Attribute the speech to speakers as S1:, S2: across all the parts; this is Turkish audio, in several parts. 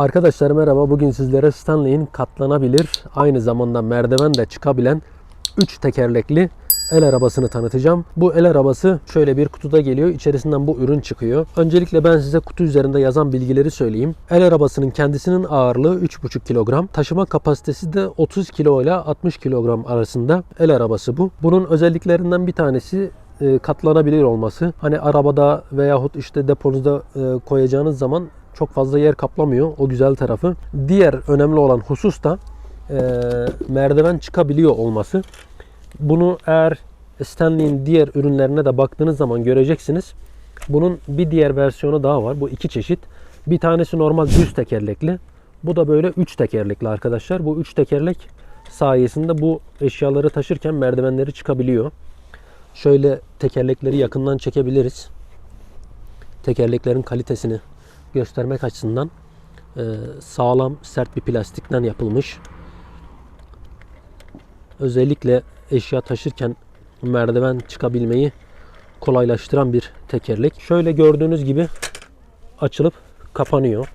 S1: Arkadaşlar merhaba. Bugün sizlere Stanley'in katlanabilir, aynı zamanda merdiven de çıkabilen 3 tekerlekli el arabasını tanıtacağım. Bu el arabası şöyle bir kutuda geliyor. İçerisinden bu ürün çıkıyor. Öncelikle ben size kutu üzerinde yazan bilgileri söyleyeyim. El arabasının kendisinin ağırlığı 3,5 kilogram. Taşıma kapasitesi de 30 kilo ile 60 kilogram arasında el arabası bu. Bunun özelliklerinden bir tanesi e, katlanabilir olması. Hani arabada veyahut işte deponuzda e, koyacağınız zaman çok fazla yer kaplamıyor. O güzel tarafı. Diğer önemli olan husus da e, merdiven çıkabiliyor olması. Bunu eğer Stanley'in diğer ürünlerine de baktığınız zaman göreceksiniz. Bunun bir diğer versiyonu daha var. Bu iki çeşit. Bir tanesi normal düz tekerlekli. Bu da böyle üç tekerlekli arkadaşlar. Bu üç tekerlek sayesinde bu eşyaları taşırken merdivenleri çıkabiliyor. Şöyle tekerlekleri yakından çekebiliriz. Tekerleklerin kalitesini göstermek açısından e, sağlam sert bir plastikten yapılmış. Özellikle eşya taşırken merdiven çıkabilmeyi kolaylaştıran bir tekerlek. Şöyle gördüğünüz gibi açılıp kapanıyor.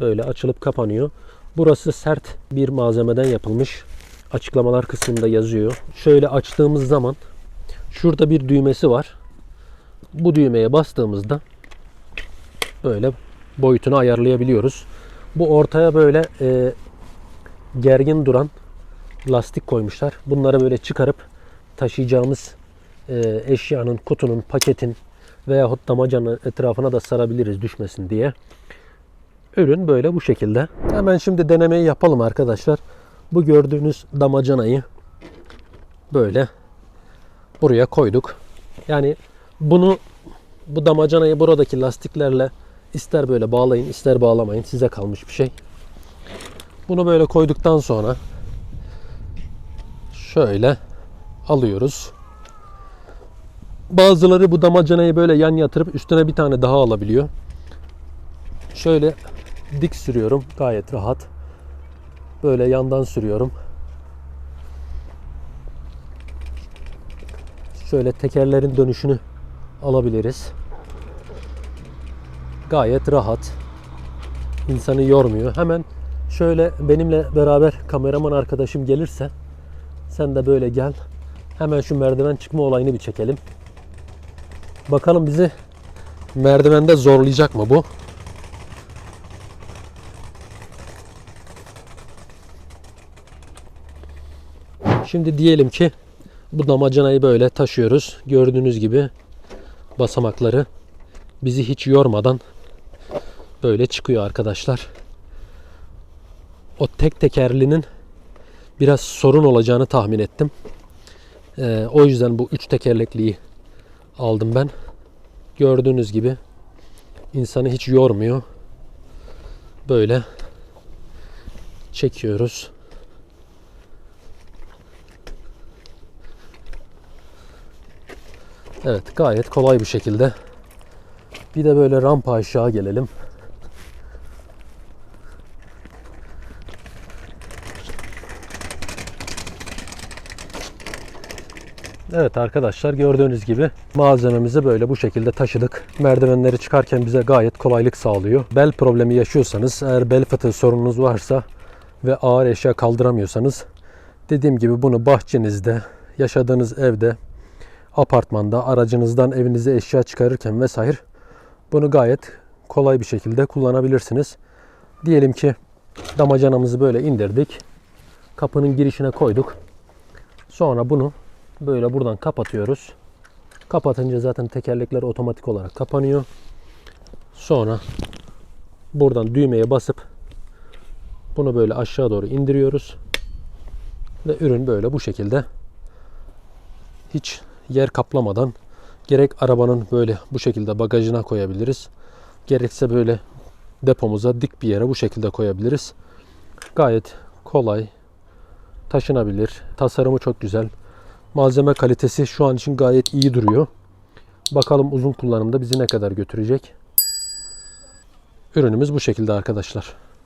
S1: Böyle açılıp kapanıyor. Burası sert bir malzemeden yapılmış. Açıklamalar kısmında yazıyor. Şöyle açtığımız zaman şurada bir düğmesi var. Bu düğmeye bastığımızda böyle boyutunu ayarlayabiliyoruz. Bu ortaya böyle e, gergin duran lastik koymuşlar. Bunları böyle çıkarıp taşıyacağımız e, eşyanın, kutunun, paketin veyahut damacanın etrafına da sarabiliriz düşmesin diye. Ürün böyle bu şekilde. Hemen şimdi denemeyi yapalım arkadaşlar. Bu gördüğünüz damacanayı böyle buraya koyduk. Yani bunu bu damacanayı buradaki lastiklerle ister böyle bağlayın ister bağlamayın size kalmış bir şey. Bunu böyle koyduktan sonra şöyle alıyoruz. Bazıları bu damacanayı böyle yan yatırıp üstüne bir tane daha alabiliyor. Şöyle dik sürüyorum gayet rahat. Böyle yandan sürüyorum. Şöyle tekerlerin dönüşünü alabiliriz. Gayet rahat. İnsanı yormuyor. Hemen şöyle benimle beraber kameraman arkadaşım gelirse sen de böyle gel. Hemen şu merdiven çıkma olayını bir çekelim. Bakalım bizi merdivende zorlayacak mı bu? Şimdi diyelim ki bu damacanayı böyle taşıyoruz. Gördüğünüz gibi basamakları bizi hiç yormadan böyle çıkıyor arkadaşlar. O tek tekerlinin biraz sorun olacağını tahmin ettim. Ee, o yüzden bu üç tekerlekliyi aldım ben. Gördüğünüz gibi insanı hiç yormuyor. Böyle çekiyoruz. Evet gayet kolay bir şekilde. Bir de böyle rampa aşağı gelelim. Evet arkadaşlar gördüğünüz gibi malzememizi böyle bu şekilde taşıdık. Merdivenleri çıkarken bize gayet kolaylık sağlıyor. Bel problemi yaşıyorsanız, eğer bel fıtığı sorununuz varsa ve ağır eşya kaldıramıyorsanız dediğim gibi bunu bahçenizde, yaşadığınız evde, apartmanda, aracınızdan evinize eşya çıkarırken vesaire bunu gayet kolay bir şekilde kullanabilirsiniz. Diyelim ki damacanamızı böyle indirdik. Kapının girişine koyduk. Sonra bunu böyle buradan kapatıyoruz. Kapatınca zaten tekerlekler otomatik olarak kapanıyor. Sonra buradan düğmeye basıp bunu böyle aşağı doğru indiriyoruz. Ve ürün böyle bu şekilde hiç yer kaplamadan gerek arabanın böyle bu şekilde bagajına koyabiliriz. Gerekse böyle depomuza dik bir yere bu şekilde koyabiliriz. Gayet kolay, taşınabilir. Tasarımı çok güzel. Malzeme kalitesi şu an için gayet iyi duruyor. Bakalım uzun kullanımda bizi ne kadar götürecek. Ürünümüz bu şekilde arkadaşlar.